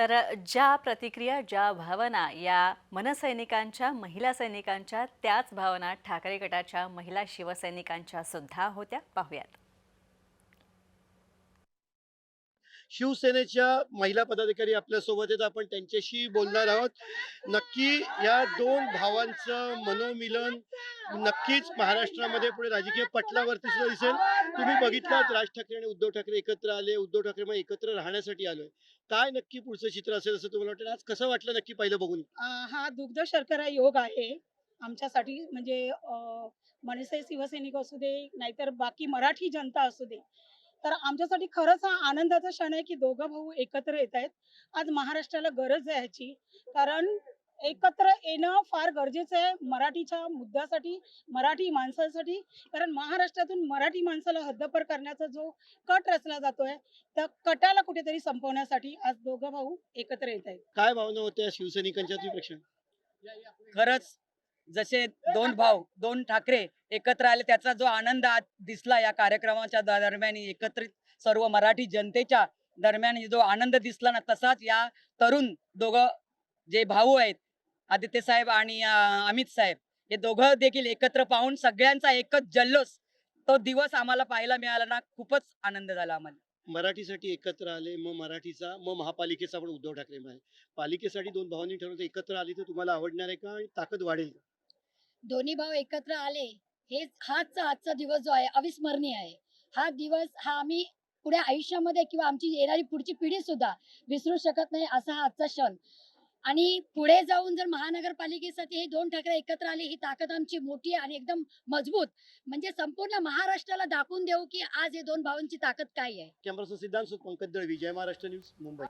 तर ज्या प्रतिक्रिया ज्या भावना या मनसैनिकांच्या महिला सैनिकांच्या त्याच भावना ठाकरे गटाच्या महिला शिवसैनिकांच्या सुद्धा होत्या. पाहूयात. शिवसेनेच्या महिला पदाधिकारी आपल्यासोबत आहेत. आपण त्यांच्याशी बोलणार आहोत. नक्की या दोन भावांचं मनोमिलन नक्कीच महाराष्ट्रामध्ये पुढे राजकीय पटलावरती सुद्धा दिसेल. तुम्ही बघितलात राज ठाकरे आणि उद्धव ठाकरे एकत्र आले उद्धव ठाकरे मग एकत्र राहण्यासाठी आलोय. काय नक्की पुढचं चित्र असेल असं तुम्हाला वाटतं? आज कसं वाटलं नक्की पहिलं बघून? हा दुग्ध शर्करा योग आहे आमच्यासाठी म्हणजे मनसे शिवसैनिक असू दे नाहीतर बाकी मराठी जनता असू दे. तर आमच्यासाठी खरंच हा आनंदाचा क्षण आहे की दोघं भाऊ एकत्र येत आहेत आज महाराष्ट्राला गरज आहे ह्याची. कारण एकत्र येणं फार गरजेचं आहे मराठीच्या मुद्द्यासाठी मराठी माणसासाठी. कारण महाराष्ट्रातून मराठी माणसाला हद्दपर करण्याचा जो कट रचला जातोय त्या कटाला कुठेतरी संपवण्यासाठी आज दोघं भाऊ एकत्र येत आहेत. काय भावना होत्या शिवसैनिकांच्या खरंच जसे दोन भाऊ दोन ठाकरे एकत्र आले त्याचा जो आनंद आज दिसला या कार्यक्रमाच्या दरम्यान एकत्रित सर्व मराठी जनतेच्या दरम्यान जो आनंद दिसला ना तसाच या तरुण दोघं जे भाऊ आहेत आदित्य साहेब आणि अमित साहेब हे दोघं देखील एकत्र पाहून सगळ्यांचा एकच जल्लोष तो दिवस आम्हाला पाहायला मिळाला ना खूपच आनंद झाला आम्हाला. मराठीसाठी एकत्र आले मग मराठीचा मग महापालिकेचा पण उद्धव ठाकरे म्हणाले. पालिकेसाठी दोन भावांनी ठरवलं एकत्र आली तर तुम्हाला आवडणार आहे का आणि ताकद वाढेल? दोन्ही भाऊ एकत्र आले हे हाच आजचा दिवस जो आहे अविस्मरणीय आहे. हा दिवस हा आम्ही पुढे आयुष्यामध्ये किंवा आमची येणारी पुढची पिढी सुद्धा विसरू शकत नाही असा हा आजचा क्षण. आणि पुढे जाऊन जर महानगरपालिकेसाठी हे दोन ठाकरे एकत्र आले ही ताकद आमची मोठी आणि एकदम मजबूत. म्हणजे संपूर्ण महाराष्ट्राला दाखवून देऊ की आज हे दोन भावांची ताकद काय आहे. Camera Siddhant Pankaj Dalvi Jai Maharashtra news Mumbai.